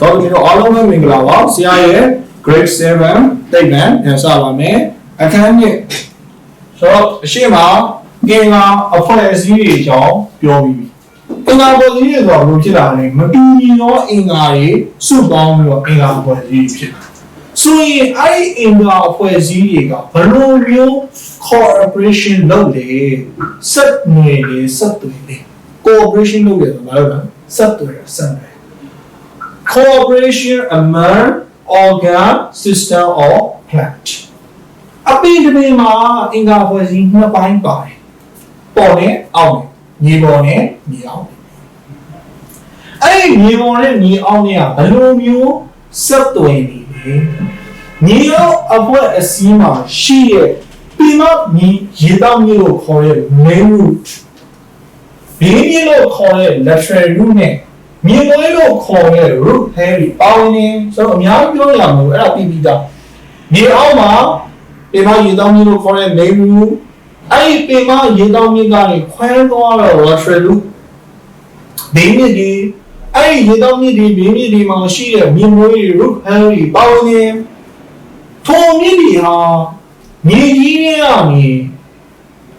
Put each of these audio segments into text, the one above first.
တော့ဒီတော့အားလုံးပဲမင်္ဂလာပါဆရာရဲ့ grade 7တိတ်မှန်ပြန်စပါမယ်အခန်းနှစ်ဆိုတော့အရှိမအင်္ဂါအဖွဲ့အစည်းတွေကြောင်းပြောပြီးပြီအင်္ဂါအဖွဲ့အစည်းတွေဆိုတော့ဘယ်လိုဖြစ်လာလဲမတူညီသောအင်္ဂါတွေစုပေါင်းပြီးတော့အင်္ဂါအဖွဲ့အစည်းတွေဖြစ်လာဆိုရင်အဲ့ဒီအင်္ဂါအဖွဲ့အစည်းတွေကဘယ်လိုမျိုး cooperation လုပ်လဲစက်နေလေစက်တွေလေ cooperation လုပ်ရတယ်ဘာလို့လဲစက်တွေဆက်တယ် cooperation among organ system or plant အပိဓမေမှာအင်္ဂါဖွဲ့စည်းနှစ်ပိုင်းပါတယ်ပေါ်နဲ့အောက်နဲ့ညီပေါ်နဲ့ညီအောက်အဲ့ဒီညီပေါ်နဲ့ညီအောက်နဲ့ကဘယ်လိုမျိုးဆက်သွယ်နေလဲညီအောက်အဖွဲ့အစည်းမှာရှိတဲ့ပြီးတော့ညီရေတောက်မျိုးကိုခေါ်တဲ့ main root ဘေးမျိုးလို့ခေါ်တဲ့ lateral root နဲ့ မြေမွေးလို့ခေါ်တဲ့ root hairy ပေါင်းနေဆိုတော့အများကြီးပြောရမှာလို့အဲ့ဒါပြီးပြီးသားမြေအောက်မှာပေမရေတောင်းမျိုးလို့ခေါ်တဲ့ main root အဲ့ဒီပေမရေတောင်းမျိုးကနေခွဲသွားတော့ lateral root ဘေးမြစ်ဒီအဲ့ဒီရေတောင်းမြစ်ဒီဘေးမြစ်ဒီမှာရှိတဲ့မြေမွေး root hairy ပေါင်းနေထုံမြစ်ဒီဟာမြေကြီးတွေကနေ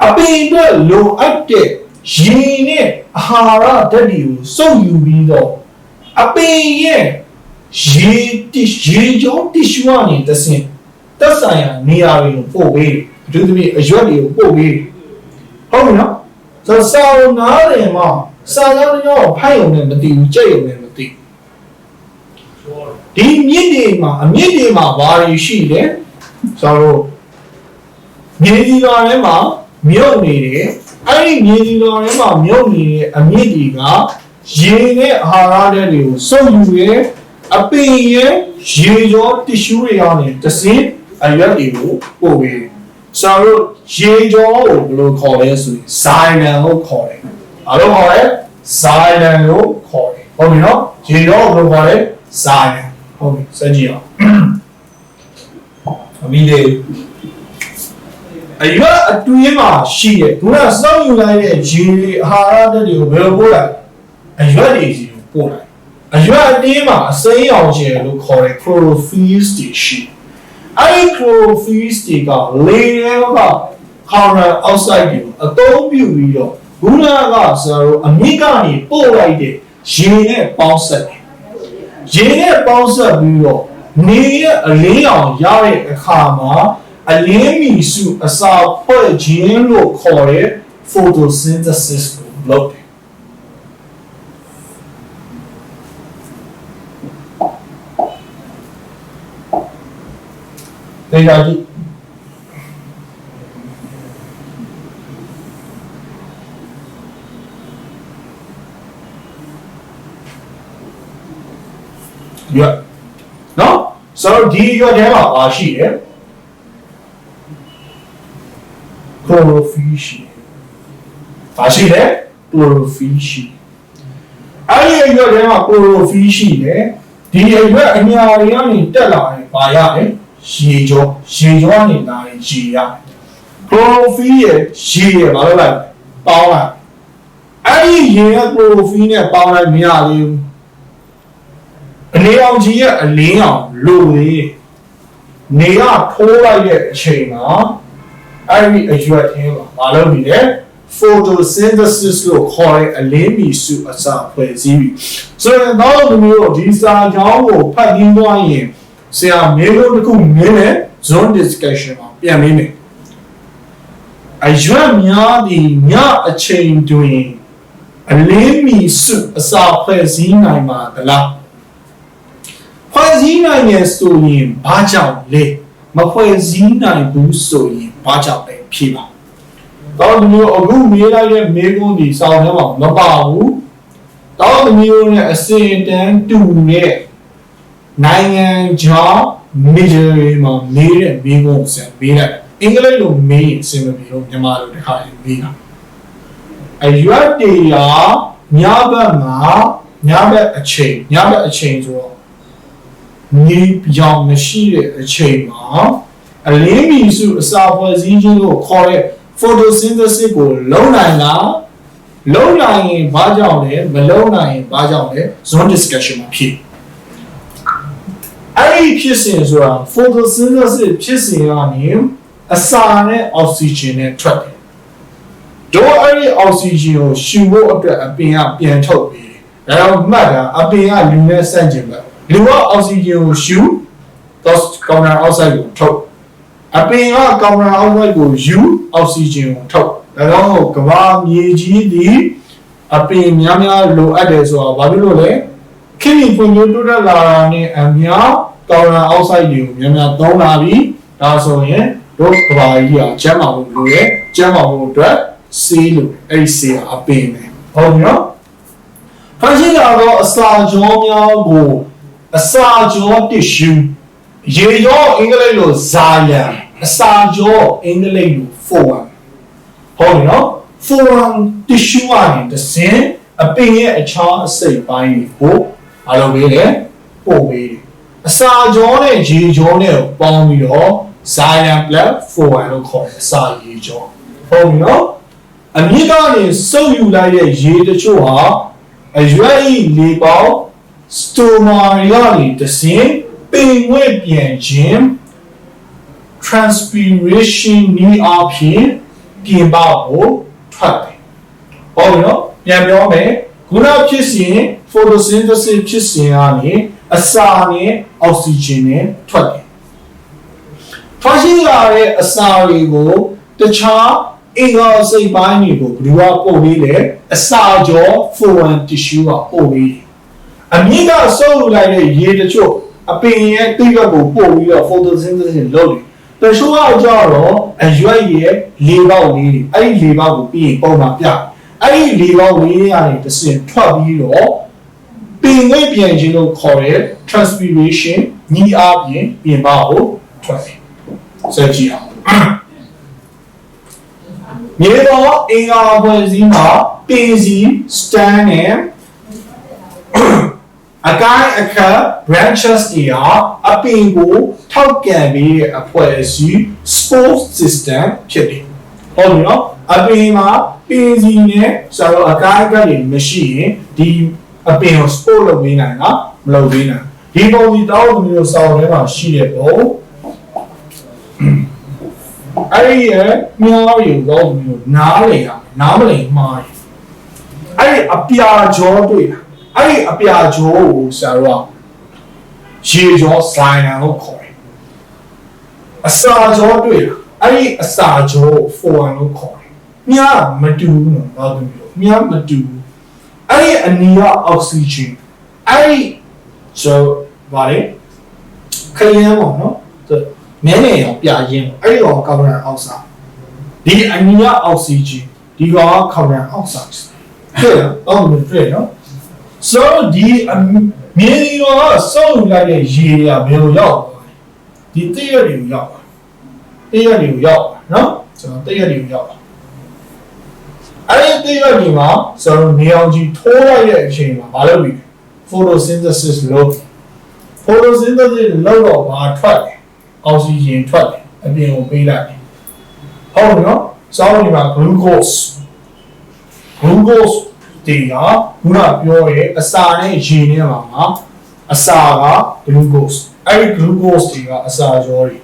အပင်အတွက်လိုအပ်တဲ့ရေနဲ့ အာဟာရဓာတ်တွေကိုစုပ်ယူပြီးတော့အပင်ရဲ့ရေတိရေကြောတိရှူကနေတဆင့်သက်ဆိုင်ရာနေရာတွေကိုပို့ပေးအထူးသဖြင့်အရွက်တွေကိုပို့ပေးဟုတ်ပြီနော်ဆိုတော့စာအုပ်နားတယ်မှာစာသားကြောင့်ဖိုက်ုံနဲ့မတည်ဘူးကြက်ုံနဲ့မတည်ဒီမြင့်တွေမှာအမြင့်တွေမှာဘာတွေရှိလဲဆိုတော့မြေကြီးတော်ထဲမှာမြုပ်နေတယ် အဲ့ဒီမြေကြီးတော်ထဲမှာမြုပ်နေတဲ့အမြင့်တွေကရေနဲ့အာဟာရတွေကိုစုပ်ယူရဲအပင်ရဲ့ရေကြောတ िश ူးတွေကနေတစင်းအရွက်တွေကိုပို့ပြီးဆရာတို့ရေကြောကိုဘယ်လိုခေါ်လဲဆိုရင်ဇိုင်နန်လို့ခေါ်တယ်။ဘာလို့ခေါ်လဲဇိုင်နန်လို့ခေါ်တယ်။ဟုတ်ပြီနော်။ရေကြောကိုဘယ်လိုခေါ်လဲဇိုင်နန်။ဟုတ်ပြီစကြည့်အောင်။အမီလေး အရွက်အတွင်းမှာရှိတဲ့ခုနစောင့်ယူလိုက်တဲ့ရေအာဟာရဓာတ်တွေကိုဘယ်လိုပို့လိုက်အရွက်တွေစီကိုပို့လိုက်အရွက်အတင်းမှာအစိမ်းရောင်ကျယ်လို့ခေါ်တဲ့ chlorophyll တွေရှိအဲ့ဒီ chlorophyll တွေကလေထဲက carbon dioxide တွေကိုအသုံးပြုပြီးတော့ခုနကဆိုတော့အမြင့်ကနေပို့လိုက်တဲ့ရေနဲ့ပေါင်းဆက်တယ်ရေနဲ့ပေါင်းဆက်ပြီးတော့နေရဲ့အလင်းရောင်ရတဲ့အခါမှာ အလင်းမီစုအစာဖွဲ့ခြင်းလို့ခေါ်တဲ့ photosynthesis ကိုလုပ်တယ်ဒေတာကြည့်ရွက်နော်ဆိုတော့ဒီရွက်ထဲမှာပါရှိတယ် chlorophyll ရှိတယ်။ဘာရှိလဲ chlorophyll ရှိတယ်။အဲ့ဒီအရွက်ထဲမှာ chlorophyll ရှိတယ်။ဒီအရွက်အညာတွေကနေတက်လာရင်ဘာရလဲ။ရေကြောရေကြောကနေလာရင်ရေရတယ်။ chlorophyll ရဲ့ရေရဲ့ဘာလို့လဲ။ပေါင်းလိုက်။အဲ့ဒီရေရဲ့ chlorophyll နဲ့ပေါင်းလိုက်မရသေးဘူး။အလေးအောင်ကြီးရဲ့အလင်းအောင်လိုလေနေကထိုးလိုက်တဲ့အချိန်မှာ အဲ့ဒီအရွက်ထဲမှာမလုပ်နေတယ် photosynthesis လို့ခေါ်တဲ့အလင်းမီစုအစာဖွဲ့စည်းပြီးဆိုရင်တော့ဒီမျိုးဒီစာကြောင်းကိုဖတ်ရင်းသွားရင်ဆရာမေးလို့တခုမေးမယ် zone discussion မှာပြန်မေးမယ်အရွက်များဒီညအချိန်တွင်အလင်းမီစုအစာဖွဲ့စည်းနိုင်မှာသလားဖွဲ့စည်းနိုင်ရဲ့ဆိုရင်ဘာကြောင့်လဲမဖွဲ့စည်းနိုင်ဘူးဆိုရင် ဘာကြောင့်လဲဖြေပါတော့ဒီမျိုးအခုမေးလိုက်တဲ့မေးခွန်းဒီစောင်းထဲမှာမပါဘူးတော့ဒီမျိုးနဲ့အစင်တန်းတူတဲ့နိုင်ငံခြား major မှာမေးတဲ့မေးခွန်းကိုဆက်မေးလိုက်အင်္ဂလိပ်လိုမေးရင်အဆင်မပြေတော့မြန်မာလိုတစ်ခါရင်မေးတာအရွက်တရားညဘက်မှာညဘက်အချိန်ညဘက်အချိန်ဆိုတော့နေပြောင်မရှိတဲ့အချိန်မှာ အလင်းမီစုအစာဖွဲ့စည်းခြင်းကိုခေါ်တဲ့ photosynthesis ကိုလုံးနိုင်လားလုံးနိုင်ရင်ဘာကြောင့်လဲမလုံးနိုင်ရင်ဘာကြောင့်လဲ zone discussion မှာဖြစ်ဒီဖြစ်စဉ်ဆိုတာ photosynthesis ဖြစ်စဉ်ကနေအစာနဲ့အောက်ဆီဂျင်နဲ့ထွက်တယ်တို့အဲ့ဒီအောက်ဆီဂျင်ကိုရှူဖို့အတွက်အပင်ကပြန်ထုတ်ပြီးဒါတော့မှတ်တာအပင်ကလူနဲ့ဆန့်ကျင်ဘက်လူကအောက်ဆီဂျင်ကိုရှူတော့ကောင်းတာအောက်ဆိုက်ကိုထုတ် အပင်ကကောင်းတာအောက်ဆိုက်ကိုယူအောက်ဆီဂျင်ကိုထုတ်ဒါတော့ကဘာမြေကြီးဒီအပင်များများလိုအပ်တယ်ဆိုတာဘာဖြစ်လို့လဲခင်ဗျပွင့်ကျိုးတိုးတက်လာတာနဲ့အများကောင်းတာအောက်ဆိုက်တွေကိုများများသုံးလာပြီးဒါဆိုရင်တို့ကဘာကြီးကကျမ်းမာဖို့လိုရဲ့ကျမ်းမာဖို့အတွက်စေးလို့အဲ့ဒီစေးကအပင်ပဲဟုတ်ပြီနော်ဖန်ရှင်းကတော့အစာကြောများကိုအစာကြောတစ်ရှူ ရေကြောအင်္ဂလိပ်လိုဇာယံအစာကြောအင်္ဂလိပ်လိုဖိုဝံဟုတ်ပြီနော်ဖိုဝံတစ်ရှူကနေတစ်စင်းအပင်ရဲ့အခြားအစိတ်ပိုင်းကိုအားလုံးပေးတယ်ပို့ပေးတယ်အစာကြောနဲ့ရေကြောနဲ့ပေါင်းပြီးတော့ Zion Blood 4လို့ခေါ်တယ်အစာရေကြောဟုတ်ပြီနော်အမြင့်ကနေစုပ်ယူလိုက်တဲ့ရေတချို့ဟာအရွက်ဤလေပေါင်းစတိုမာရီကနေတစင်း ပင်ဝဲပြန်ခြင်း transpiration နည်းအားဖြင့်ပြင်ပကိုထွက်တယ်ဟုတ်ပြီနော်ပြန်ပြောမယ်ခုနဖြစ်စဉ် photosynthesis ဖြစ်စဉ်ကနေအစာနဲ့အောက်ဆီဂျင်နဲ့ထွက်တယ်ထွက်ရှိလာတဲ့အစာတွေကိုတခြားအင်္ဂါစိတ်ပိုင်းတွေကိုဘယ်သူကပို့ပေးလဲအစာကြော foreign tissue ကပို့ပေးတယ်အမြင့်ကစုပ်ယူလိုက်တဲ့ရေတချို့ အပင်ရဲ့တိတ်ဘက်ကိုပို့ပြီးတော့ photosynthesis လုပ်တယ်တချို့ကကြတော့အရွက်ရဲ့လေပေါက်လေးတွေအဲ့ဒီလေပေါက်ကိုပြီးရင်ပုံမှန်ပြအဲ့ဒီလေပေါက်လေးတွေကနေတစ်စင်ထွက်ပြီးတော့ပင်ငွေ့ပြန်ခြင်းလို့ခေါ်တဲ့ transpiration ညီအားဖြင့်ပြင်ပကိုထွက်တယ်ဆက်ကြည့်အောင်မြေပေါ်အင်္ဂါဖွဲ့စည်းမှာပင်စီ stand နဲ့ အကိုင်းအခက် branches တွေဟာအပင်ကိုထောက်ကန်ပြီးတဲ့အဖွဲ့အစည်း sports system ဖြစ်တယ်။ဟုတ်ပြီနော်။အပင်မှာပင်စီနဲ့ဆိုတော့အကိုင်းအခက်တွေမရှိရင်ဒီအပင်ကို sport လုပ်ပေးနိုင်တာမလုပ်ပေးနိုင်။ဒီပုံဒီတောင်းမျိုးစောင်းထဲမှာရှိတဲ့ပုံအဲ့ဒီရဲ့မြောင်းရုံတော့မျိုးနားလေရနားမလိမ်မှားရအဲ့ဒီအပြာကြောတွေ့တာ အဲ့ဒီအပြာကြောကိုဆရာတို့ကရေကြောဆိုင်နာလို့ခေါ်တယ်အစာကြောတွေ့တာအဲ့ဒီအစာကြောကိုဖိုဝမ်လို့ခေါ်တယ်မြားမတူဘူးနော်ဘာလို့မျိုးမြားမတူဘူးအဲ့ဒီအနီးကအောက်ဆီဂျင်အဲ့ဒီဆိုဗါလေခရမ်းပေါ့နော်မဲနေရောပြရင်းအဲ့ဒီကောင်ကာဗွန်ဒိုင်အောက်ဆိုက်ဒီအနီးကအောက်ဆီဂျင်ဒီကောင်ကကာဗွန်ဒိုင်အောက်ဆိုက်တွေ့လားအောက်မှာတွေ့နော် so ဒီမြေဒီတော့စောက်ယူလိုက်တဲ့ရေတွေကဘယ်လိုရောက်ဒီတည့်ရတွေကိုရောက်တည့်ရတွေကိုရောက်နော်ကျွန်တော်တည့်ရတွေကိုရောက်အဲ့ဒီတည့်ရတွေမှာဆိုတော့နေအောင်ကြီးထိုးလိုက်တဲ့အချိန်မှာမလုပ်ဘူး photosynthesis လုပ် photosynthesis လုပ်တော့ဘာထွက်လဲအောက်ဆီဂျင်ထွက်တယ်အပြင်ကိုပေးလိုက်တယ်ဟုတ်ပြီနော်စောင်းဒီမှာ glucose glucose ဒီကခုနပြောရဲအစာနဲ့ရေနဲ့မှာမှာအစာက glucose အဲ့ဒီ glucose တွေကအစာကြောတွေ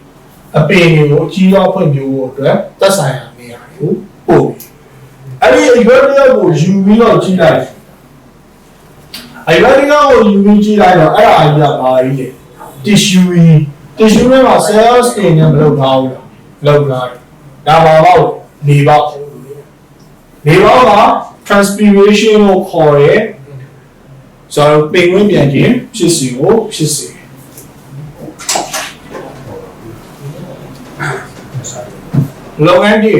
အပင်တွေကိုအကြီးအဖွင့်ပြဖို့အတွက်သက်ဆိုင်ရာနေရာတွေကိုပို့ပြီးအဲ့ဒီအရွက်တစ်ယောက်ကိုယူပြီးတော့ကြည့်လိုက်အရွက်တစ်ယောက်ကိုယူပြီးကြည့်လိုက်တော့အဲ့ဒါအကြီးကဘာကြီးလဲ tissue ကြီး tissue ထဲမှာ cells တွေနဲ့မလုပ်ထားဘူးလားလုပ်ထားတယ်ဒါပါတော့နေပေါက်နေပေါက်က transpiration ကိုခေါ်ရဲဆိုတော့ပင်ဝင်ပြန်ခြင်းဖြစ်စီကိုဖြစ်စေလုပ်ငန်းတွေ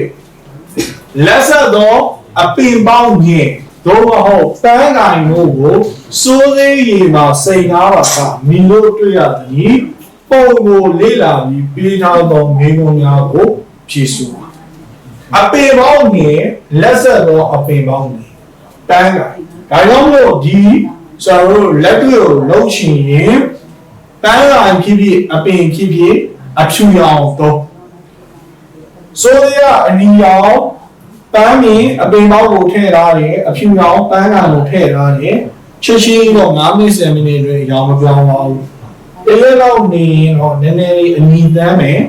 လက်ဆက်သောအပင်ပေါင်းခြင်းတို့မဟုတ်ပန်းကင်တို့ကိုစိုးသေးရေမှာစိန်ကားပါကမီလို့တွေ့ရသည်ပုံကိုလေ့လာပြီးပေးထားသောမိငုံများကိုဖြည့်ဆို့ အပင်ပေါင်းနဲ့လက်ဆက်သောအပင်ပေါင်းနဲ့တန်းကဒါကြောင့်မို့ဒီကျွန်တော်တို့လက်တွေ့ကိုလုံးချင်ရင်တန်းကဖြစ်ဖြစ်အပင်ဖြစ်ဖြစ်အဖြူရောင်တော့ဆိုရအနီရောင်ပန်းမင်းအပင်ပေါင်းကိုထည့်ထားတယ်အဖြူရောင်ပန်းကကိုထည့်ထားတယ်ချက်ချင်းတော့9မိနစ်10မိနစ်အတွင်းရောင်မပြောင်းပါဘူးတရက်လောက်နေရင်ဟောနည်းနည်းလေးအနီတမ်းမယ်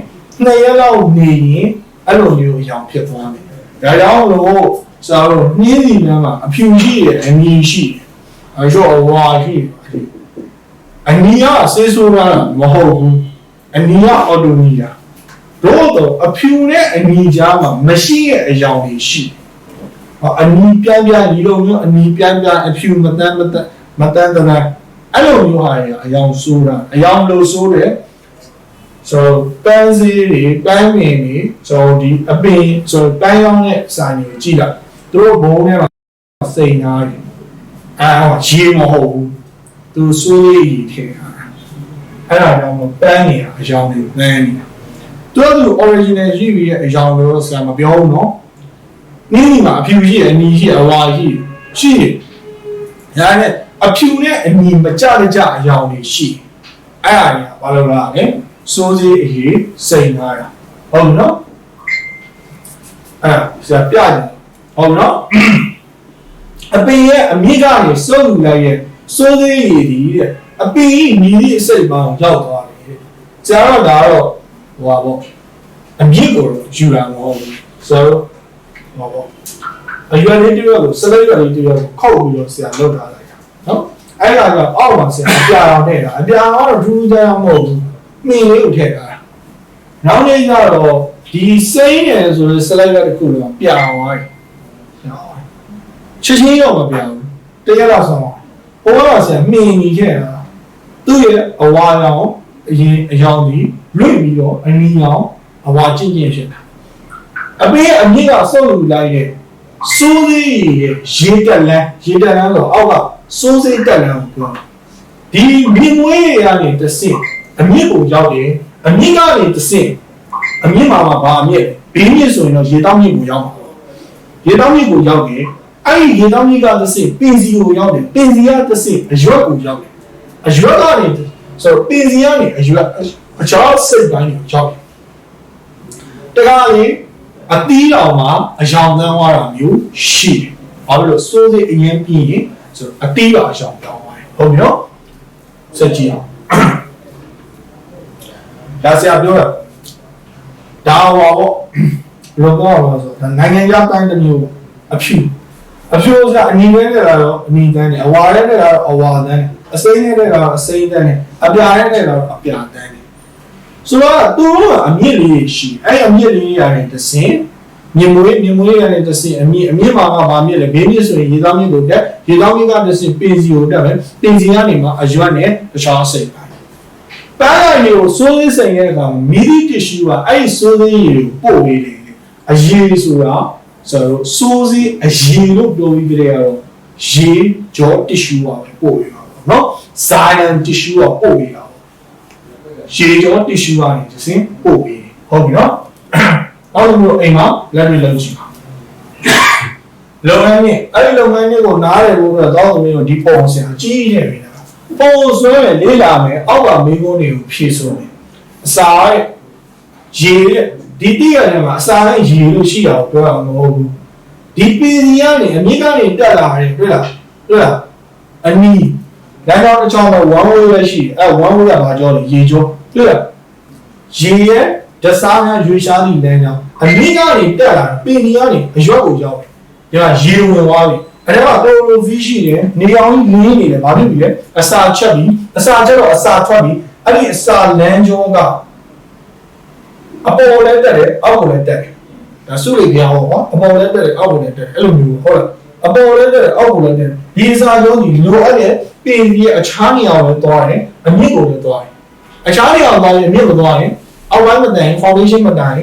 နှစ်ရက်လောက်နေရင် အဲ့လိုမျိုးအကြောင်းဖြစ်သွားမယ်ဒါကြောင့်လို့စာလို့နှင်းစီနမ်းမှာအဖြူရှိတယ်အနီရှိတယ်အရောအဝါရှိတယ်အနီကဆေးဆိုးတာမဟုတ်ဘူးအနီကအော်တိုမီယာတို့တော့အဖြူနဲ့အနီကြားမှာမရှိတဲ့အကြောင်းတွေရှိတယ်အနီပြန်ပြန်ဒီလိုမျိုးအနီပြန်ပြန်အဖြူမတန်းမတန်းမတန်းတန်းအဲ့လိုမျိုးဟာရအယောင်ဆိုးတာအယောင်လို့ဆိုးတယ် ဆိုတော့ပန်းစည်းတွေပန်းပင်တွေဆိုတော့ဒီအပင်ဆိုတော့ပန်းရောင်းတဲ့စာညကိုကြည့်လိုက်သူတို့ဘုံထဲမှာစိန်သားတွေအာရေမဟုတ်ဘူးသူဆိုးလေးကြီးထည့်တာအဲ့ဒါကြောင့်ပန်းနေအယောင်တွေပန်းနေတာသူကသူ original ရှိပြီးရဲ့အယောင်လို့ဆရာမပြောဘူးနော်နည်းနည်းမှာအဖြူရှိအနီရှိအဝါရှိရှိညာနဲ့အဖြူနဲ့အနီမကြတဲ့ကြအယောင်တွေရှိအဲ့ဒါကြီးဘာလို့လဲလဲ စိုးစည်းအရေးစိန်ထားတာဟုတ်နော်အဲ့ဆရာပြတယ်ဟုတ်နော်အပင်ရဲ့အမြင့်ကနေစုပ်ယူလိုက်ရဲ့စိုးစည်းရည်ဒီတဲ့အပင်ကြီးညီဒီအစိတ်ပေါင်းရောက်သွားတယ်တဲ့ဆရာတော့ဒါတော့ဟိုပါပေါ့အမြင့်ကိုယူတာမဟုတ်ဘူးဆိုတော့ဟောပေါ့အရွယ်လေးတည်းကိုစလိတ်ရွယ်လေးတည်းကိုခောက်ပြီးတော့ဆရာလောက်ထားလိုက်တာနော်အဲ့ဒါကအောက်မှာဆရာအပြာအောင်နဲ့တာအပြာအောင်တော့ထူးခြားအောင်မဟုတ်ဘူး မြင်လေးကိုထည့်တာနောက်နေ့ကျတော့ဒီစိမ့်တယ်ဆိုရင်စလိုက်ကတခုလုံးပြာသွားတယ်ချက်ချင်းတော့မပြဘူးတရက်လောက်ဆောင်ဘိုးတော်ဆရာမြင်နေခဲ့တာသူ့ရဲ့အဝါရောင်အရင်အယောင်ဒီလွင့်ပြီးတော့အနီရောင်အဝါကျင့်ကျင့်ဖြစ်တာအပေးအမြင့်ကစုပ်ယူလိုက်တဲ့စိုးသေးရဲ့ရေတက်လန်းရေတက်လန်းဆိုအောက်ကစိုးစိတ်တက်လန်းကိုပြောဒီမြင်မွေးရကနေတစ်စင် အမြင့်ကိုရောက်တယ်အမြင့်ကနေတစ်စင်အမြင့်မှာမှာဘာအမြင့်ဘေးမြင့်ဆိုရင်တော့ရေတောင်းမြင့်ကိုရောက်မှာရေတောင်းမြင့်ကိုရောက်တယ်အဲ့ဒီရေတောင်းမြင့်ကတစ်စင်ပင်စီကိုရောက်တယ်ပင်စီကတစ်စင်အရွက်ကိုရောက်တယ်အရွက်ကနေဆိုတော့ပင်စီကနေအရွက်အချောစိတ်ပိုင်းကိုရောက်တယ်တကားလေအသီးတော်မှာအယောင်သန်းသွားတာမျိုးရှိတယ်။ဘာလို့လဲစိုးစိတ်အရင်ပြီးရင်ဆိုအသီးတော်အယောင်တောင်းသွားတယ်။ဟုတ်ပြီနော်။စက်ကြည့်အောင်။ ဒါဆရာပြောတာဒါဟောပေါ့လောကောပါဆိုဒါနိုင်ငံခြားတိုင်းတစ်မျိုးအဖြူအဖြူကအနီနဲ့တက်တာတော့အနီတန်းနဲ့အဝါနဲ့တက်တာတော့အဝါတန်းနဲ့အစိမ့်နဲ့တက်တာတော့အစိမ့်တန်းနဲ့အပြာနဲ့တက်တာတော့အပြာတန်းနဲ့ဆိုတော့သူတို့ကအမြင့်လေးရှိအဲ့အမြင့်လေးရတယ်တစ်စင်မြင်မွေးမြင်မွေးရတယ်တစ်စင်အမြင့်အမြင့်မှာကဘာမြင့်လဲဘေးမြင့်ဆိုရင်ရေသားမြင့်ကိုတက်ရေသားမြင့်ကတစ်စင်ပင်စီကိုတက်မယ်ပင်စီကနေမှအရွက်နဲ့တခြားစိတ်ပါ ပန်းလိုက်တွေကိုစိုးသေးစိန်တဲ့အခါမီဒီတစ်ရှူကအဲ့ဒီစိုးသေးရည်ကိုပို့ပေးတယ်အရည်ဆိုတာဆိုတော့စိုးသေးအရည်လို့ပြောပြီးကြတဲ့ကတော့ရေကြောတစ်ရှူကပို့ပေးတာပေါ့နော်ဇိုင်ယန်တစ်ရှူကပို့ပေးတာပေါ့ရေကြောတစ်ရှူကနေတစ်စင်းပို့ပေးတယ်ဟုတ်ပြီနော်နောက်တစ်ခုအိမ်မှာလက်တွေလုံးချင်ပါလုပ်ငန်းကြီးအဲ့ဒီလုပ်ငန်းကြီးကိုနားရဖို့အတွက်သောသမီးတို့ဒီပုံစံအကြီးကြီးနဲ့ ပုံဆွဲမယ်လေးလာမယ်အောက်ကမင်းကုန်းတွေကိုဖြည့်ဆွမယ်အစာရဲ့ရေရဲ့ဒီတိရထဲမှာအစာနဲ့ရေလို့ရှိတာကိုပြောတာမဟုတ်ဘူးဒီပင်စီကနေအမြင့်ကနေတက်လာတယ်တွေ့လားတွေ့လားအနီးလမ်းကြောင်းတစ်ချောင်းတော့ one way ပဲရှိတယ်အဲ one way ကဘာကြောလဲရေကြောတွေ့လားရေရဲ့ဒစားများရွေရှားသည့်လမ်းကြောင်းအမြင့်ကနေတက်လာပင်စီကနေအရွက်ကိုရောက်တယ်ဒီမှာရေဝင်သွားပြီ အဲ့ဒါကတော်တော်ဖီးရှိတယ်နေအောင်ကြီးလင်းနေတယ်ဘာဖြစ်ပြီလဲအစာချက်ပြီအစာချက်တော့အစာထွက်ပြီအဲ့ဒီအစာလမ်းကြောကအပေါ်လည်းတက်တယ်အောက်လည်းတက်တယ်ဒါစုရိပြောင်းဟောအပေါ်လည်းတက်တယ်အောက်လည်းတက်တယ်အဲ့လိုမျိုးဟုတ်လားအပေါ်လည်းတက်တယ်အောက်လည်းတက်တယ်ဒီအစာကြောကြီးလိုအပ်တဲ့ပင်ကြီးအခြားနေရာကိုလည်းသွားတယ်အမြင့်ကိုလည်းသွားတယ်အခြားနေရာကိုသွားရင်အမြင့်ကိုသွားရင်အောက်ပိုင်းမတိုင် foundation မတိုင်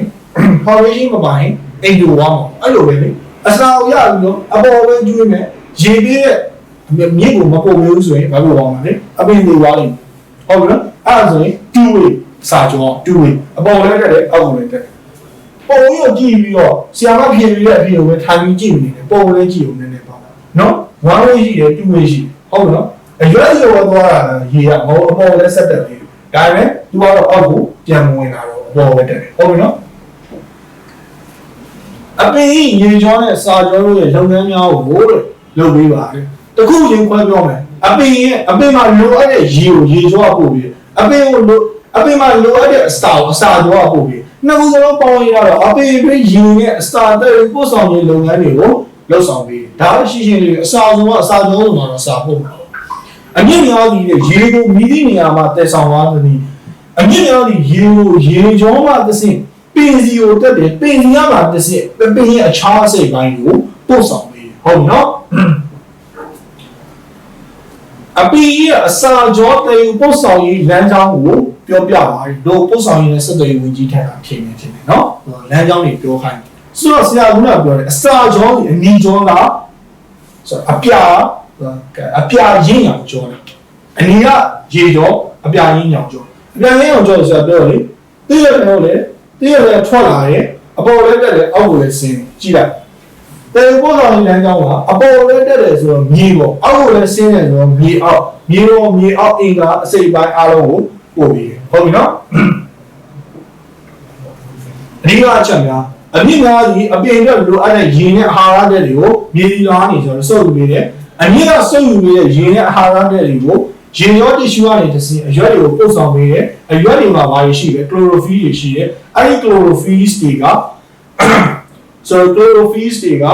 foundation မပိုင်အိမ်တို့ဝါမှာအဲ့လိုပဲလေ အစာကိုရပြီးတော့အပေါ်ပဲကျွေးမယ်ရေပေးတဲ့မြင့်ကိုမပုံလို့ဆိုရင်ဘာလို့ဝါမှာလဲအပင်တွေဝါလိမ့်ဟုတ်ပြီနော်အဲ့ဒါဆိုရင် two way စာကြော two way အပေါ်လည်းတက်တယ်အောက်လည်းတက်တယ်ပုံရုပ်ကြည့်ပြီးတော့ဆရာမဖြေပြီးတဲ့အဖြစ်ကိုပဲထိုင်ပြီးကြည့်နေတယ်ပုံလည်းကြည့်အောင်နည်းနည်းပါနော် one way ရှိတယ် two way ရှိတယ်ဟုတ်နော်အရွက်ရောသွားတာရေကမဟုတ်အပေါ်လည်းဆက်တက်တယ်ဒါပေမဲ့သူကတော့အောက်ကိုပြန်ဝင်လာတော့အပေါ်ပဲတက်တယ်ဟုတ်ပြီနော် အပင်ရေကြောနဲ့စာကြောတို့ရဲ့လုပ်ငန်းများကိုတဲ့လုပ်ပေးပါတယ်တခုချင်းခွဲပြောမယ်အပင်ရဲ့အပင်မှာလိုအပ်တဲ့ရေကိုရေကြောပို့ပြီးအပင်ကိုလိုအပင်မှာလိုအပ်တဲ့အစာကိုအစာတော့ပို့ပြီးနှစ်ခုစလုံးပေါင်းရတော့အပင်တွေရင်နဲ့အစာတဲ့ပို့ဆောင်ရေးလုပ်ငန်းတွေကိုလုပ်ဆောင်ပြီးဒါရှိရှိလေးအစာဆုံးကအစာဆုံးဆုံးတော့အစာပို့မှာအမြင့်များကြီးတဲ့ရေကိုမိသည့်နေရာမှာတည်ဆောင်သွားသည်အမြင့်များကြီးရေကိုရေကြောမှတစ်စင် ပင်စီကိုတက်တယ်ပင်စီကမှတစ်စင်ပင်ရဲ့အခြားအစိတ်ပိုင်းကိုပို့ဆောင်ပြီးဟုတ်နော် အပီရဲ့အစာကြောတေပို့ဆောင်ရေးလမ်းကြောင်းကိုပြောပြပါတယ်တို့ပို့ဆောင်ရေးနဲ့စက်တွေဝင်ကြီးထက်တာဖြစ်နေဖြစ်နေเนาะလမ်းကြောင်းတွေပြောခိုင်းဆိုတော့ဆရာကပြောတယ်အစာကြောအနီကြောကဆိုအပြာအပြာရင်းရောင်ကြောတာအနီကရေကြောအပြာရင်းရောင်ကြောအပြာရင်းရောင်ကြောဆိုတော့ပြောလေသိရတယ်လေ သိရတယ်ထွက်လာတယ်အပေါ်လည်းတက်တယ်အောက်ကိုလည်းဆင်းကြည့်လိုက်တယ်ပို့ဆောင်ရေးလမ်းကြောင်းကအပေါ်လည်းတက်တယ်ဆိုတော့မြေပေါ့အောက်ကိုလည်းဆင်းတယ်ဆိုတော့မြေအောက်မြေပေါ်မြေအောက်အင်ကအစိပ်ပိုင်းအားလုံးကိုပို့ပြီးဟုတ်ပြီနော်အဓိကအချက်များအမြင့်များသည်အပြင်အတွက်လိုအပ်တဲ့ရေနဲ့အာဟာရတဲ့တွေကိုမြေဒီလာနေဆိုတော့စုပ်ယူနေတယ်အမြင့်ကစုပ်ယူနေတဲ့ရေနဲ့အာဟာရတဲ့တွေကို ရေရောတီရှူကနေတစ်စင်းအရွက်တွေကိုပို့ဆောင်ပေးတယ်အရွက်တွေမှာဘာတွေရှိလဲကလိုရိုဖီတွေရှိတယ်အဲ့ဒီကလိုရိုဖီတွေက so chlorophylls တွေက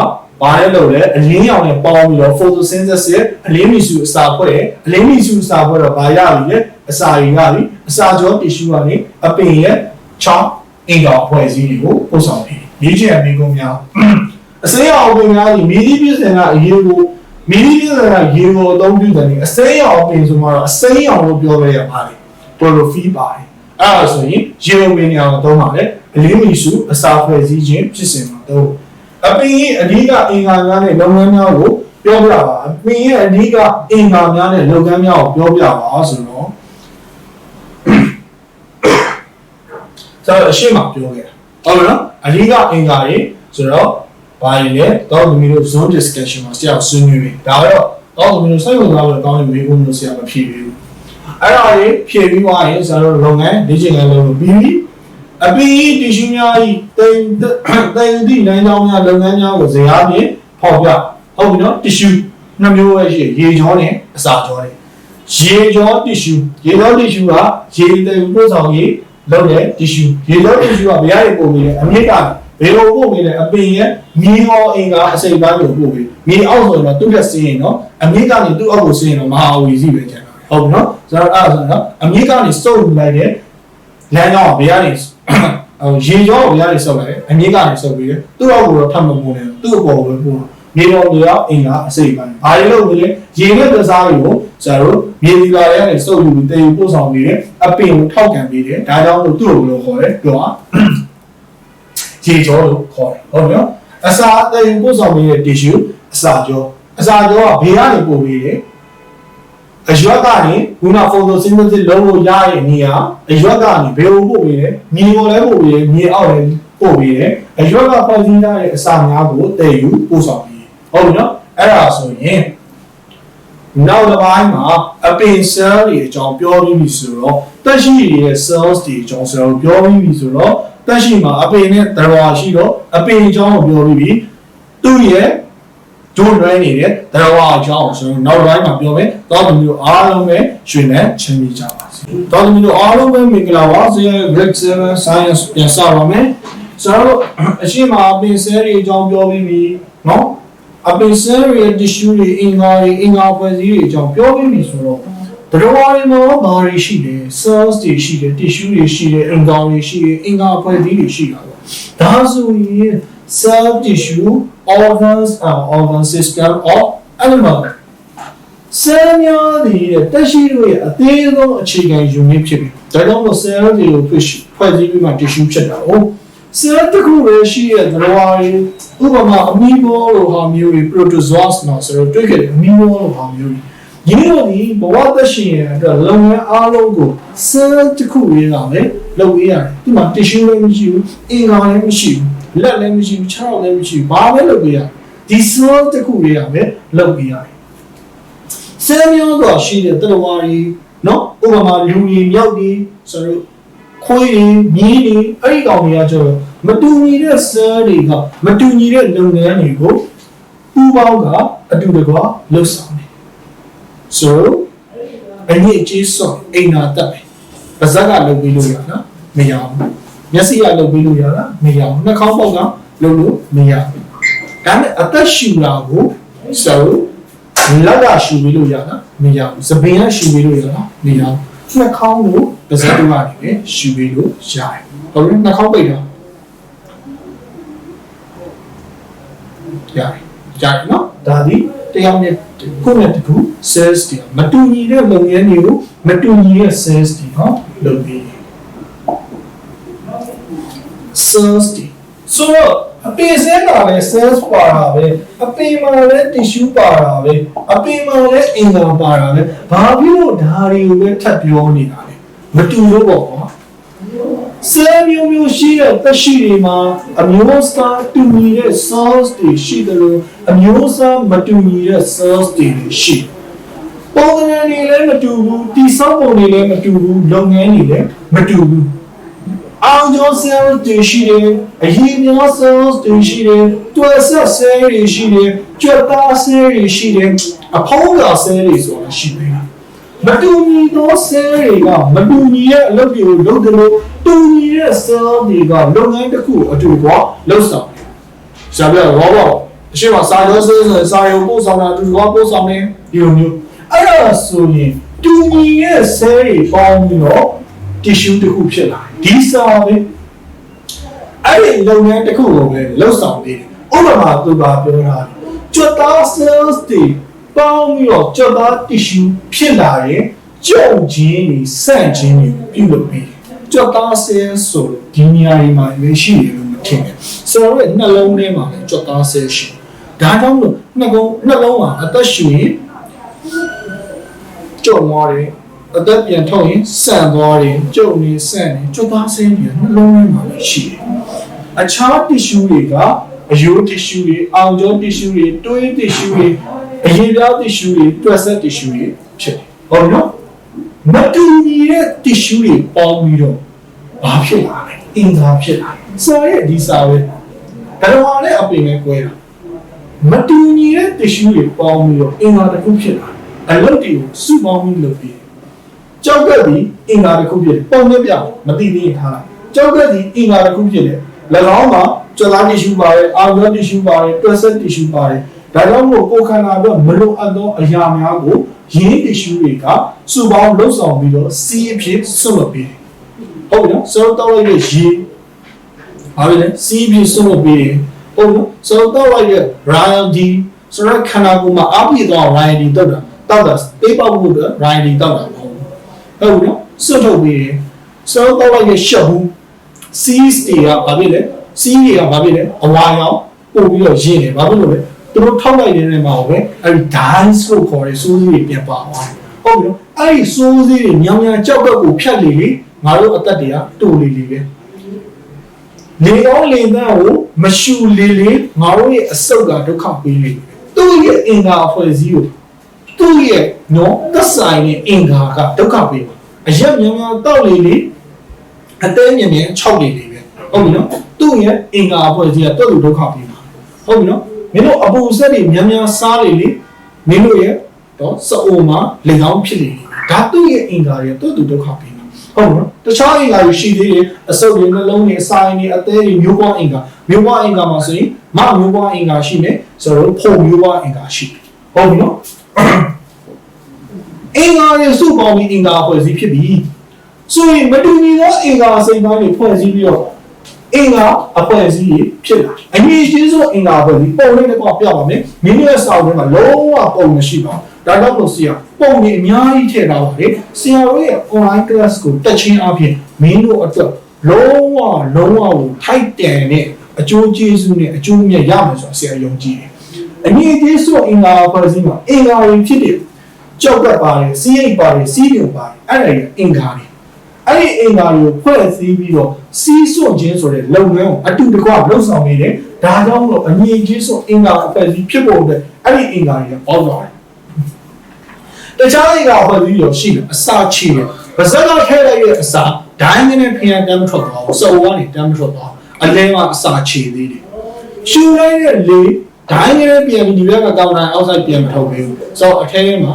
ဘာလဲလို့လဲအလင်းရောင်နဲ့ပေါင်းပြီးတော့ photosynthesis အလင်းမီစုအစာဖွဲ့တယ်အလင်းမီစုအစာဖွဲ့တော့ဘာရပြီလဲအစာတွေရပြီအစာကြော tissue ကနေအပင်ရဲ့ချောင်းအင်္ဂါဖွဲ့စည်းတွေကိုပို့ဆောင်တယ်ရေးချင်အမိကုန်းများအစိမ်းရောင်ပင်များဒီမီဒီပြည့်စင်ကအရေးကို မီဒီပြည့်စင်ကရေကိုအသုံးပြုတယ်နေအစိမ်းရောင်ပင်ဆိုမှတော့အစိမ်းရောင်လို့ပြောရရပါလေ chlorophyll ပါတယ်အဲ့ဒါဆိုရင်ရေဝင်နေအောင်သုံးပါလေအလင်းမီစုအစာဖွဲ့စည်းခြင်းဖြစ်စဉ်မှာတော့အပင်ရဲ့အဓိကအင်္ဂါများနဲ့လုပ်ငန်းများကိုပြောပြပါအပင်ရဲ့အဓိကအင်္ဂါများနဲ့လုပ်ငန်းများကိုပြောပြပါဆိုတော့ဆိုတော့အရှိမပြောခဲ့တာဟုတ်လားအဓိကအင်္ဂါတွေဆိုတော့ ဘာတွေလဲတော့သမီးတို့ zone discussion မှာဆရာဆွေးနွေးပြီဒါတော့တော့သမီးတို့စိတ်ဝင်စားလို့ကောင်းတဲ့မေးခွန်းလို့ဆရာမဖြေဘူးအဲ့ဒါတွေဖြေပြီးသွားရင်ဆရာတို့လုပ်ငန်းလေ့ကျင့်ခန်းလုပ်လို့ပြီးပြီအပင်တီရှူများဤတိမ်တိမ်သည့်နိုင်ကြောင်းများလုပ်ငန်းများကိုဇရာဖြင့်ဖော်ပြဟုတ်ပြီနော်တီရှူနှစ်မျိုးပဲရှိရေကြောနဲ့အစာကြောနဲ့ရေကြောတီရှူရေကြောတီရှူကရေတိမ်ပို့ဆောင်ရေးလုပ်တဲ့တီရှူရေကြောတီရှူကဘယ်ရည်ပို့ပြီးလဲအမြင့်က ဘယ်လိုပို့ပြီးလဲအပင်ရဲ့မြေဟောအင်္ဂါအစိပ်ပိုင်းကိုပို့ပြီးမြေအောက်ဆိုရင်တော့သူ့လက်စင်းရင်နော်အမြင့်ကနေသူ့အောက်ကိုစင်းရင်တော့မဟာဝီစီပဲကျန်တာဟုတ်ပြီနော်ဆိုတော့အဲ့ဒါဆိုတော့အမြင့်ကနေစုပ်ယူလိုက်တဲ့လမ်းကြောင်းကဘယ်ရည်ဟိုရေကြောကိုဘယ်ရည်စုပ်လိုက်အမြင့်ကနေစုပ်ပြီးတယ်သူ့အောက်ကိုတော့ထပ်မပို့နဲ့သူ့အပေါ်ကိုပဲပို့မြေတော်မြေအောက်အင်္ဂါအစိပ်ပိုင်းဘာလို့လဲရေနဲ့ကစားတွေကိုဆရာတို့မြေဒီလာရဲ့စုပ်ယူပြီးတည်ယူပို့ဆောင်ပြီးတယ်အပင်ကိုထောက်ကန်ပြီးတယ်ဒါကြောင့်မို့သူ့ကိုလို့ခေါ်တယ်ပြောတာ ရေကြောလို့ခေါ်တယ်ဟုတ်ပြီနော်အစာတည်ယူပို့ဆောင်ပြီးတဲ့ tissue အစာကြောအစာကြောကဘေးကနေပို့ပြီးတယ်အရွက်ကနေခုန photosynthesis လုပ်လို့ရတဲ့နေရာအရွက်ကနေဘယ်ကိုပို့ပြီးလဲမြေပေါ်လဲပို့ပြီးတယ်မြေအောက်လဲပို့ပြီးတယ်အရွက်ကပေါင်းစည်းထားတဲ့အစာများကိုတည်ယူပို့ဆောင်ပြီးဟုတ်ပြီနော်အဲ့ဒါဆိုရင်နောက်တစ်ပိုင်းမှာအပင် cell တွေအကြောင်းပြောပြီးပြီဆိုတော့တက်ရှိရဲ့ cells တွေအကြောင်းဆိုတော့ပြောပြီးပြီဆိုတော့ တက်ရှိမှာအပင်နဲ့တရဝါရှိတော့အပင်အကြောင်းကိုပြောပြီးပြီသူ့ရဲ့ဒုလွဲနေတဲ့တရဝါအကြောင်းဆိုတော့နောက်တစ်ပိုင်းမှာပြောမယ်တောသမီးတို့အားလုံးပဲရွှေနဲ့ချင်းမိကြပါစေတောသမီးတို့အားလုံးပဲမင်္ဂလာပါစေ grade 7 science ပြန်စပါမယ်ဆိုတော့အရှိမအပင် cell တွေအကြောင်းပြောပြီးပြီနော်အပင် cell ရဲ့ tissue တွေအင်္ဂါတွေအင်္ဂါဖွဲ့စည်းတွေအကြောင်းပြောပြီးပြီဆိုတော့ တရဝါတွေမှာဘာတွေရှိလဲ cells တွေရှိတယ် tissue တွေရှိတယ်အင်္ဂါတွေရှိတယ်အင်္ဂါဖွဲ့စည်းတွေရှိတာပေါ့ဒါဆိုရင် cell tissue organs and organ system of animal cell များတွေတက်ရှိတို့ရဲ့အသေးဆုံးအခြေခံ unit ဖြစ်ပြီဒါကြောင့်မို့ cell တွေကိုဖွဲ့ဖွဲ့စည်းပြီးမှ tissue ဖြစ်တာဟုတ် cell တစ်ခုပဲရှိတဲ့သရဝါတွေဥပမာအမီဘောလိုဟာမျိုးတွေ protozoas နော်ဆိုတော့တွေ့ခဲ့တယ်အမီဘောလိုဟာမျိုးတွေ ညီတို့ဒီဘဝသက်ရှင်ရတဲ့အတွက်လုပ်ငန်းအားလုံးကို cell တစ်ခုရေးတာပဲလုပ်ရရတယ်ဒီမှာ tissue လည်းမရှိဘူးအင်္ဂါလည်းမရှိဘူးလက်လည်းမရှိဘူးခြေထောက်လည်းမရှိဘူးဘာပဲလုပ်ရရဒီ cell တစ်ခုရေးတာပဲလုပ်ရရတယ် cell မျိုးတော့ရှိတဲ့သတ္တဝါတွေနော်ဥပမာလူတွေမြောက်တွေဆိုတော့ခွေးတွေမြင်းတွေအဲ့ဒီကောင်တွေကကျတော့မတူညီတဲ့ cell တွေကမတူညီတဲ့လုပ်ငန်းတွေကိုပူပေါင်းကအတူတကွလှုပ်ဆောင် တယ် so အနည်းအကျေးဆုံးအိမ်နာတက်ပဲပါးစပ်ကလုပ်ပြီးလို့ရနော်မရဘူးမျက်စိကလုပ်ပြီးလို့ရလားမရဘူးနှာခေါင်းပေါက်ကလုပ်လို့မရဘူးဒါနဲ့အသက်ရှူတာကိုဆိုလက်ကရှူပြီးလို့ရလားမရဘူးသပင်ကရှူပြီးလို့ရလားမရဘူးနှာခေါင်းကိုပါးစပ်တို့ကနေပဲရှူပြီးလို့ရတယ်ဟုတ်ပြီနှာခေါင်းပိတ်တော့ရတယ်ရတယ်နော်ဒါဒီ တရားနဲ့ခုနဲ့တခု sales တွေမတူညီတဲ့လုပ်ငန်းတွေကိုမတူညီတဲ့ sales တွေဟောလုပ်ပြီး sales တွေဆိုတော့အပင်စဲတာပဲ sales ပါတာပဲအပင်မှာလည်း tissue ပါတာပဲအပင်မှာလည်းအင်္ဂါပါတာပဲဘာဖြစ်လို့ဒါတွေကိုပဲထပ်ပြောနေတာလဲမတူလို့ပေါ့ကွာ ဆယ်မျိုးမျိုးရှိတဲ့သက်ရှိတွေမှာအမျိုးအစားတူညီတဲ့ cells တွေရှိတယ်လို့အမျိုးအစားမတူညီတဲ့ cells တွေရှိတယ်ပုံစံတွေလည်းမတူဘူးတိစောက်ပုံတွေလည်းမတူဘူးလုပ်ငန်းတွေလည်းမတူဘူးအောင်ကျော် cells တွေရှိတယ်အရေးများ cells တွေရှိတယ်တွယ်ဆက် cells တွေရှိတယ်ကြွက်သား cells တွေရှိတယ်အဖုံးက cells တွေဆိုတာရှိတယ်မတူညီသော cell တွေကမတူညီတဲ့အလုပ်တွေကိုလုပ်တယ်လို့ တူညီတဲ့ cell တွေကလုပ်ငန်းတစ်ခုအတူကလှုပ်ဆောင်တယ်။ဆရာပြောရောဘောအရှိမစာရော cell ဆိုရင်စာရောပို့ဆောင်တာအတူကပို့ဆောင်တယ်ဒီလိုမျိုးအဲ့ဒါဆိုရင်တူညီတဲ့ cell တွေပေါင်းပြီးတော့ tissue တစ်ခုဖြစ်လာတယ်ဒီစာပဲအဲ့ဒီလုပ်ငန်းတစ်ခုကိုပဲလှုပ်ဆောင်နေတယ်ဥပမာသူကပြောတာကျွတ်သား cells တွေပေါင်းပြီးတော့ကြောက်သား tissue ဖြစ်လာရင်ကြောက်ခြင်းတွေဆန့်ခြင်းတွေပြုလုပ်ပြီး ကြောက်သားဆဲဆိုဒီနေရာတွေမှာရွေးရှိတယ်လို့မထင်ဘူးဆိုတော့နှလုံးထဲမှာလည်းကြောက်သားဆဲရှိဒါကြောင့်မို့နှလုံးနှလုံးမှာအသက်ရှူရင်ကြောက်သွားတယ်အသက်ပြန်ထုတ်ရင်ဆန့်သွားတယ်ကြုံနေဆန့်နေကြောက်သားဆဲနေနှလုံးထဲမှာလည်းရှိတယ်အခြား tissue တွေကအယိုး tissue တွေအောင်ကျော် tissue တွေတွေး tissue တွေအရေးပြား tissue တွေတွက်ဆက် tissue တွေဖြစ်တယ်ဟုတ်ပြီနော် မတူညီတဲ့ tissue တွေပေါင်းပြီးတော့ဘာဖြစ်လာလဲအင်္ဂါဖြစ်လာတယ်စာရဲ့ဒီစာပဲဘယ်တော့လဲအပင်ပဲကွဲတာမတူညီတဲ့ tissue တွေပေါင်းပြီးတော့အင်္ဂါတစ်ခုဖြစ်လာတယ်အလုပ်တွေကိုစုပေါင်းပြီးလုပ်ပြီးကြောက်ကပ်ပြီးအင်္ဂါတစ်ခုဖြစ်တယ်ပုံနဲ့ပြမသိသေးရင်ထားလိုက်ကြောက်ကပ်ပြီးအင်္ဂါတစ်ခုဖြစ်တယ်၎င်းမှာကြလား tissue ပါတယ်အာဂွန် tissue ပါတယ်တွက်ဆက် tissue ပါတယ် ဒါကြောင့်မို့ကိုယ်ခန္ဓာတော့မလိုအပ်သောအရာများကိုရင်း tissue တွေကစုပေါင်းလှုပ်ဆောင်ပြီးတော့စီးအဖြစ်ဆွတ်လွတ်ပြီးတယ်ဟုတ်ပြီနော်ဆိုတော့တောက်လိုက်တဲ့ရေဘာပဲလဲစီးပြီးဆွတ်လွတ်ပြီးတယ်ဟုတ်နော်ဆိုတော့တောက်လိုက်တဲ့ Ryan D ဆိုတော့ခန္ဓာကိုယ်မှာအပြည့်တော့ Ryan D တောက်တာတောက်တာပေးပေါက်ဖို့အတွက် Ryan D တောက်တာမဟုတ်ဘူးဟုတ်ပြီနော်ဆွတ်ထုတ်ပြီးတယ်ဆိုတော့တောက်လိုက်တဲ့ရှက်ဘူး seas တွေကဘာဖြစ်လဲ sea တွေကဘာဖြစ်လဲအဝါရောင်ပို့ပြီးတော့ရင်းတယ်ဘာဖြစ်လို့လဲ သူတို့ထောက်လိုက်တဲ့နေရာမှာပဲအဲဒီ dance လို့ခေါ်တဲ့စိုးစည်းတွေပြန်ပါသွားဟုတ်ပြီနော်အဲ့ဒီစိုးစည်းတွေညောင်ညောင်ကြောက်ကပ်ကိုဖြတ်လေလေငါတို့အသက်တွေကတူလေလေပဲလေအောင်လေတန်းကိုမရှူလေလေငါတို့ရဲ့အဆုတ်ကဒုက္ခပေးလေသူ့ရဲ့အင်္ဂါအဖွဲ့အစည်းကိုသူ့ရဲ့နော်သက်ဆိုင်တဲ့အင်္ဂါကဒုက္ခပေးပါအရက်များများတောက်လေလေအသေးမြင်မြင်၆လေလေပဲဟုတ်ပြီနော်သူ့ရဲ့အင်္ဂါအဖွဲ့အစည်းကတွတ်လို့ဒုက္ခပေးပါဟုတ်ပြီနော် မင်းတို့အပူဆက်တွေများများစားလေလေမင်းတို့ရဲ့တော့စအိုမှာလေကောင်းဖြစ်လေဒါသူ့ရဲ့အင်္ဂါတွေတွတ်လို့ဒုက္ခပေးပါဟုတ်နော်တခြားအင်္ဂါတွေရှိသေးတယ်အဆုပ်တွေနှလုံးတွေအစာရည်တွေအသေးတွေမျိုးပွားအင်္ဂါမျိုးပွားအင်္ဂါမှာဆိုရင်မမျိုးပွားအင်္ဂါရှိမယ်ဆိုတော့ဖုံမျိုးပွားအင်္ဂါရှိတယ်ဟုတ်ပြီနော်အင်္ဂါတွေစုပေါင်းပြီးအင်္ဂါဖွဲ့စည်းဖြစ်ပြီဆိုရင်မတူညီသောအင်္ဂါစိတ်ပိုင်းတွေဖွဲ့စည်းပြီးတော့ အင်္ဂါအဖွဲ့အစည်းကြီးဖြစ်လာအမြင့်ရှင်းဆုံးအင်္ဂါအဖွဲ့ကြီးပုံလေးတစ်ပေါက်ပြပါမယ်မိမိရဲ့စာအုပ်ထဲမှာလုံးဝပုံမရှိပါဘူးဒါကြောင့်လို့ဆရာပုံကြီးအများကြီးထည့်ထားပါလေဆရာတို့ရဲ့ online class ကိုတက်ချင်းအပြင်မင်းတို့အတွက်လုံးဝလုံးဝကိုထိုက်တန်တဲ့အကျိုးကျေးဇူးနဲ့အကျိုးမြတ်ရမယ်ဆိုတာဆရာယုံကြည်တယ်အမြင့်ရှင်းဆုံးအင်္ဂါအဖွဲ့အစည်းမှာအင်္ဂါတွေဖြစ်တဲ့ကြောက်ကပ်ပါတယ်စီးရိပ်ပါတယ်စီးပြုံပါတယ်အဲ့ဒါကြီးအင်္ဂါတွေ အဲ့ဒီအင်္ဂါတွေကိုဖွဲ့စည်းပြီးတော့စီးစွန့်ခြင်းဆိုတဲ့လုပ်ငန်းကိုအတူတကွလှုပ်ဆောင်နေတယ်ဒါကြောင့်မလို့အမြင့်ကြီးဆုံးအင်္ဂါအဖွဲ့အစည်းဖြစ်ဖို့အတွက်အဲ့ဒီအင်္ဂါတွေကပေါသွားတယ်တခြားအင်္ဂါအဖွဲ့အစည်းရောရှိတယ်အစာချီတယ်ပါဇက်ကထဲလိုက်ရဲ့အစာဒိုင်းနဲ့ဖျန်တမ်းမထွက်သွားဘူးစုံကနေတမ်းမထွက်သွားအလဲကအစာချီသေးတယ်ရှူလိုက်တဲ့လေဒိုင်းနဲ့ပြန်ပြီးဒီဘက်ကကောင်းတာအောက်ဆိုင်ပြန်မထုတ်ဘူးဆိုတော့အထဲမှာ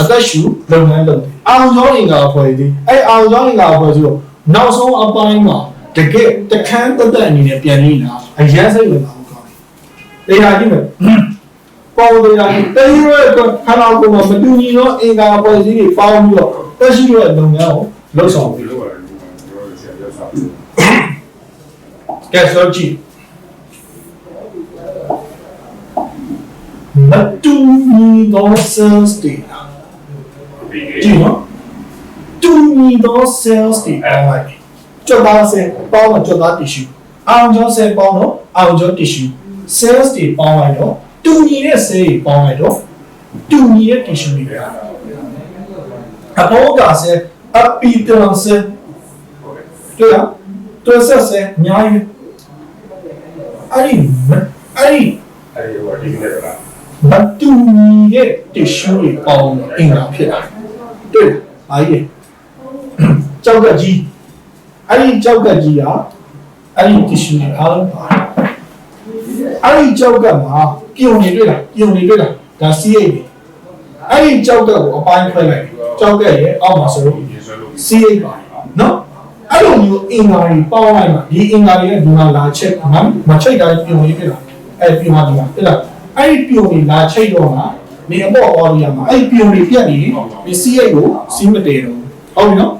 အသက်ရှူလုပ်ငန်းလုပ်တယ် အောင်ကျောင်းအင်္ဂါအဖွဲ့ဒီအဲ့အောင်ကျောင်းအင်္ဂါအဖွဲ့ဆိုတော့နောက်ဆုံးအပိုင်းမှာတကယ်တခန်းတက်တက်အနေနဲ့ပြန်လေးလာအရန်စိတ်ဝင်စားမှုကောင်းတယ်တရားကြည့်မယ်ပေါ်တရားကြည့်တည်ရဲတော့ခန္ဓာကိုယ်မှာမတူညီသောအင်္ဂါအဖွဲ့အစည်းတွေပေါင်းပြီးတော့တက်ရှိတဲ့လုပ်ငန်းကိုလှုပ်ဆောင်ပြီးလို့ရတယ်ကျွန်တော်ဆရာပြစားတယ်ကဲဆိုကြည့်မတူညီသော cells တွေဒီ ကကြည့်နော်တူညီသော cells တွေပေါင်းလိုက်ကြွက်သား cell ပေါင်းတော့ကြွက်သား tissue အောင်ကျော် cell ပေါင်းတော့အောင်ကျော် tissue cells တွေပေါင်းလိုက်တော့တူညီတဲ့ cell တွေပေါင်းလိုက်တော့တူညီတဲ့ tissue တွေရတယ်အပေါ်က cell epidermal cell တွေ့လားတွေ့ဆက် cell အများကြီးအဲ့ဒီအဲ့ဒီအဲဒီဟိုဒီနေ့ကမတူညီတဲ့ tissue တွေပေါင်းတော့အင်္ဂါဖြစ်တာ တွေ့လားအားကြီးကြောက်ကကြီးအဲ့ဒီကြောက်ကကြီးကအဲ့ဒီ tissue တွေအားလုံးပါတယ်အဲ့ဒီကြောက်ကမှာပြုံနေတွေ့လားပြုံနေတွေ့လားဒါ CH တွေအဲ့ဒီကြောက်ကကိုအပိုင်းခွဲလိုက်ကြောက်ကရဲ့အောက်မှာဆိုလို့ဒီဆွဲလို့ CH ပါနော်အဲ့လိုမျိုးအင်္ဂါတွေပေါင်းလိုက်မှာဒီအင်္ဂါတွေကဒီမှာလာချက်နော်မချိတ်တိုင်းပြုံနေတွေ့လားအဲ့ပြုံမှာဒီမှာတွေ့လားအဲ့ဒီပြုံတွေလာချိတ်တော့မှာ နေအပေါ်အော်ရီယာမှာအဲ့ဒီပြုံတွေပြတ်နေဒီ CH ကိုစီးမတည်တော့ဟုတ်ပြီနော်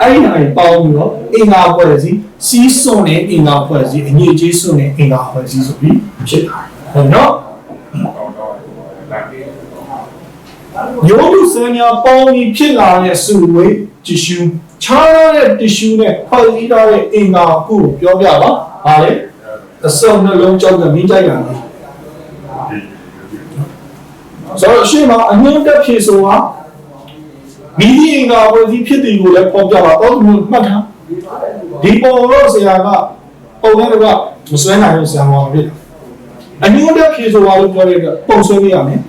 အဲ့ဒီဟာတွေပေါင်းပြီးတော့အင်္ဂါဖွဲ့စည်းစီးစွန်တဲ့အင်္ဂါဖွဲ့စည်းအညစ်အကြေးစွန်တဲ့အင်္ဂါဖွဲ့စည်းဆိုပြီးဖြစ်တာဟုတ်နော်တော့တော့လာတယ်ရုပ်လူစံညာပေါင်းပြီးဖြစ်လာတဲ့စုဝေး tissue ခြားတဲ့ tissue နဲ့ဖွဲ့စည်းထားတဲ့အင်္ဂါကုကိုပြောပြပါဟာလေအစုံနှလုံးကြောက်ကမင်းကြိုက်တာလေ ဆိုတော့ရှေ့မှာအညွန့်တက်ဖြေဆိုတာမိဒီအင်္ဂါဖွဲ့စည်းဖြစ်တယ်ကိုလည်းပေါ်ပြပါတော့သူမှတ်ထားဒီပေါ်တော့ဆရာကပုံနဲ့တော့မဆွဲနိုင်ဘူးဆရာမဖြစ်အညွန့်တက်ဖြေဆိုတာလို့ပြောရတဲ့ပုံဆွဲပြရမယ်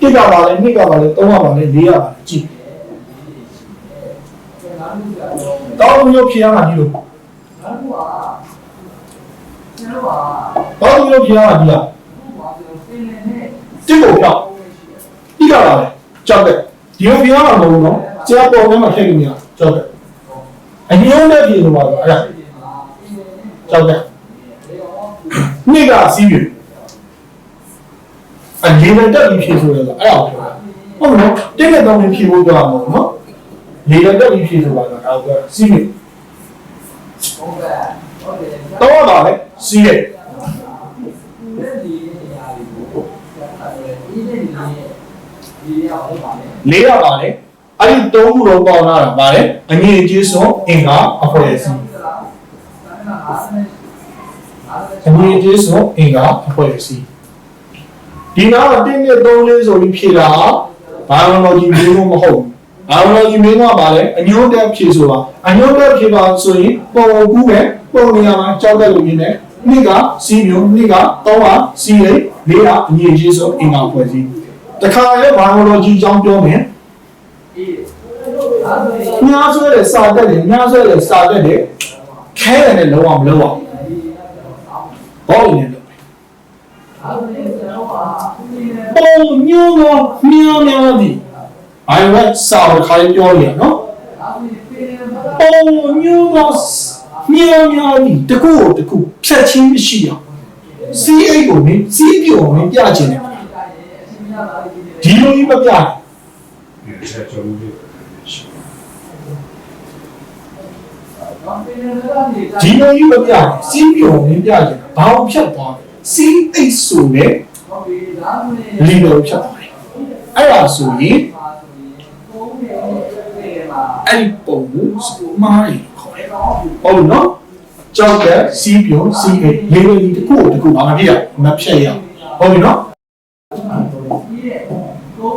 တစ်ကပါလဲနှစ်ကပါလဲသုံးကပါလဲလေးကပါလဲကြည့်တောင်းလို့ဖြေရမှာဒီလိုတောင်းလို့ဖြေရမှာဒီလားတစ်ကိုပြော က်တစ်ကပါလဲကြောက်တယ်ဒီလိုဖြေရမှာမဟုတ်ဘူးနော်ဆရာပေါ်ထဲမှာထည့်လို့မရကြောက်တယ်အညိုးနဲ့ဖြေလို့ပါတော့အဲ့ဒါကြောက်တယ်နှစ်ကစီးပြီအလေလည်းတက်ပြီးဖြည့်ဆိုရတော့အဲ့ဒါကိုပြောတာဟုတ်နော်တက်တဲ့တောင်းဖြည့်ဖို့ပြောရမှာနော်လေလည်းတက်ပြီးဖြည့်ဆိုပါတော့အဲ့ဒါကိုစီးပြီတော့ပါလေစီးရဲ့ လေးရပါလေအဲ့ဒီသုံးခုလုံးပေါင်းလာတာပါလေအငြိအကျေးဆုံးအင်္ဂါအဖွဲ့အစည်းအငြိအကျေးဆုံးအင်္ဂါအဖွဲ့အစည်းဒီနာကတင်းနဲ့သုံးလေးဆိုပြီးဖြေတာဘာလို့လဲဒီမျိုးမဟုတ်ဘူးဘာလို့လဲဒီမျိုးကပါလဲအညွန့်တက်ဖြေဆိုတာအညွန့်တက်ဖြေပါဆိုရင်ပုံကူးမယ်ပုံနေရာမှာကြောက်တက်လို့ရင်းတယ်နှစ်ကစီမျိုးနှစ်ကသုံးကစီရိတ်လေးကအငြိကြီးဆိုအင်္ဂါဖွဲ့စည်း တခါရဲဘာလို့ကြီးအကြောင်းပြောမယ်ညာဆွဲတဲ့စာတက်တယ်ညာဆွဲတဲ့စာတက်တယ်ခဲရတယ်လုံးဝမလုံးအောင်ဘောင်းနေတယ်ပုံညိုးတော့မြောင်မြောင်သည်အိုင်ဝက်စာခိုင်းပြောရနော်ပုံညိုးတော့မြောင်မြောင်သည်တကူတကူဖြတ်ချင်းမရှိအောင်စီးအိတ်ကိုမင်းစီးပြုံမင်းပြချင်တယ် ဒီလိုကြီးမပြဒီချက်ချုံးပြီးဒီလိုကြီးမပြစီးပြုံမင်းပြချင်တယ်ဘာလို့ဖြတ်သွားလဲစီးအိတ်ဆိုနဲ့လီလိုဖြတ်သွားတယ်အဲ့ဒါဆိုရင်အဲ့ဒီပုံကိုစမားရီခေါ်တယ်ဟုတ်နော်ကြောက်တဲ့စီးပြုံစီးအိတ်လေးလေးတခုတခုဘာမှမပြရမဖြတ်ရဟုတ်ပြီနော်